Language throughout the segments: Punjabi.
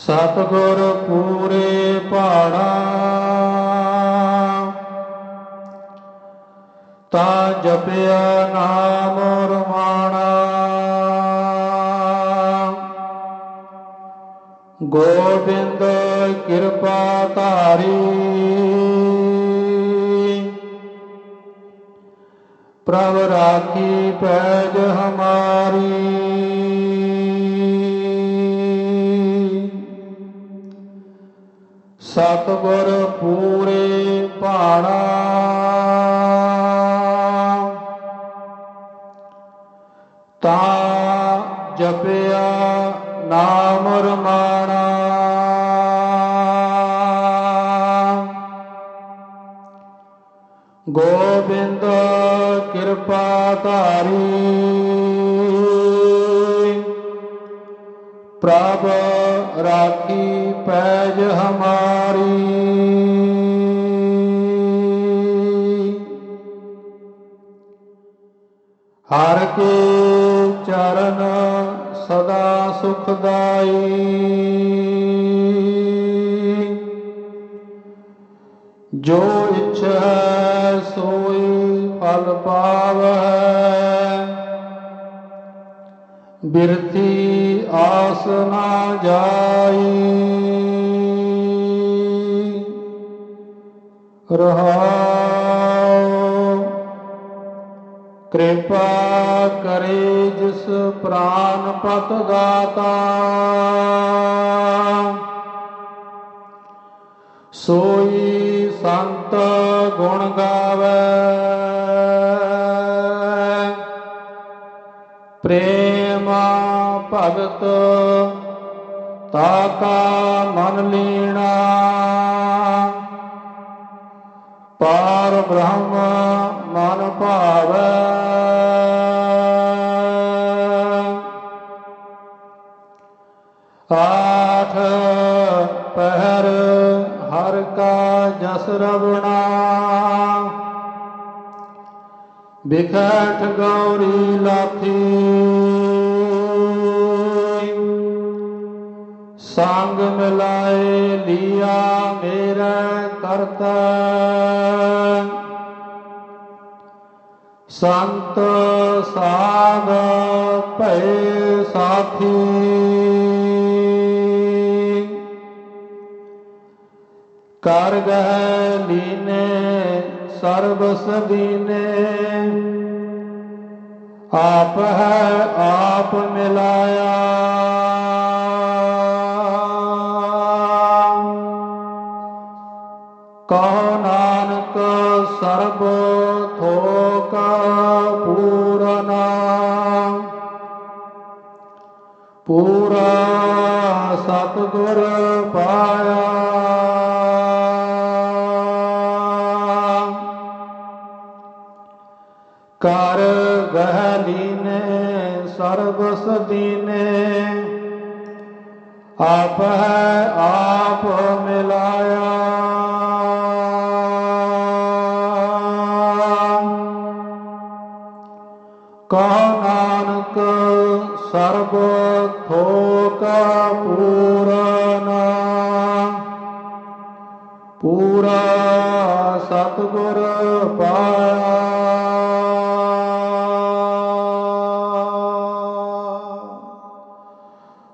ਸਤਿਗੁਰ ਪੂਰੇ ਭਾਣਾ ਤਾਂ ਜਪਿਆ ਨਾਮ ਰਮਾਣਾ। ਗੋਬਿੰਦ ਕਿਰਪਾ ਧਾਰੀ। ਪ੍ਰਭ ਰਾਖੀ ਪੈਜ ਹਮਾਰੀ। ਸਤਿਗੁਰ ਪੂਰੇ ਭਾਣਾ। ਤਾਂ ਜਪਿਆ ਨਾਮ ਰਮਾਣਾ। ਗੋਬਿੰਦ ਕਿਰਪਾ ਧਾਰੀ। ਪ੍ਰਭ ਰਾਖੀ ਪੈਜ ਹਮਾਰੀ। ਹਰ ਕੇ ਚਰਨ ਸਦਾ ਸੁਖਦਾਈ। ਜੋ ਇੱਛਾ ਸੋਈ ਫਲ ਪਾਵੈ ਬਿਰਤੀ ਆਸ ਨਾ ਜਾਈ। ਰਹਾਉ। ਕਿਰਪਾ ਕਰੇ ਜਿਸ ਪ੍ਰਾਨ ਪਤ ਦਾਤਾ ਸੋਈ ਸੰਤ ਗੁਣ ਗਾਵੇ। ਪ੍ਰੇਮ ਭਗਤ ਤਾਕਾ ਮਨ ਲੀਣਾ। ਪਾਰ ਬ੍ਰਹਮ ਮਨ ਭਾਵੈ। ਆਠ ਪਹਿਰ ਹਰ ਕਾ ਜਸ ਰਵਣਾ। ਬਿਖਟ ਗੌਰੀ ਲਾਥੀ। ਸੰਗ ਮਿਲਾਏ ਲੀਆ ਮੇਰਾ ਕਰਤਾ। ਸੰਤ ਸਾਧ ਭੈ ਸਾਥੀ। ਕਰ ਗਹਿ ਲੀਨੇ, ਸਰਬ ਸਦੀਨੇ। ਆਪ ਹੈ ਆਪ ਮਿਲਾਇਆ। ਕਹੋ ਨਾਨਕ, ਸਰਬ ਥੋਕ ਪੂਰਨਾ। ਪੂਰਾ ਸਤਿਗੁਰ ਪਾਇਆ। ਕਰ ਗਹਿ ਲੀਨੇ ਸਰਬ ਸਦੀਨੇ ਆਪ ਹੈ ਆਪ ਕਹੋ ਨਾਨਕ ਸਰਬ ਥੋਕ ਪੂਰਨਾ ਪੂਰਾ ਸਤਿਗੁਰ ਪਾਇਆ।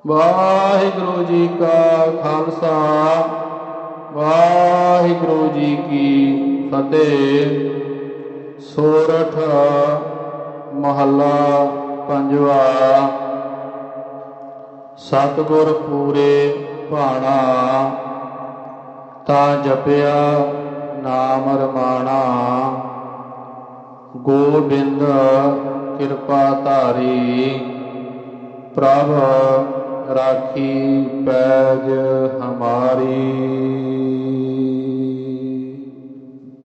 ਵਾਹਿਗੁਰੂ ਜੀ ਕਾ ਖਾਲਸਾ, ਵਾਹਿਗੁਰੂ ਜੀ ਕੀ ਫਤਿਹ। ਸੋਰਠ ਮਹੱਲਾ ਪੰਜਵਾ। ਸਤਿਗੁਰ ਪੂਰੇ ਭਾਣਾ, ਤਾਂ ਜਪਿਆ ਨਾਮ ਰਮਾਣਾ। ਗੋਬਿੰਦ ਕਿਰਪਾ ਧਾਰੀ, ਪ੍ਰਭ ਰਾਖੀ ਪੈਜ ਹਮਾਰੀ।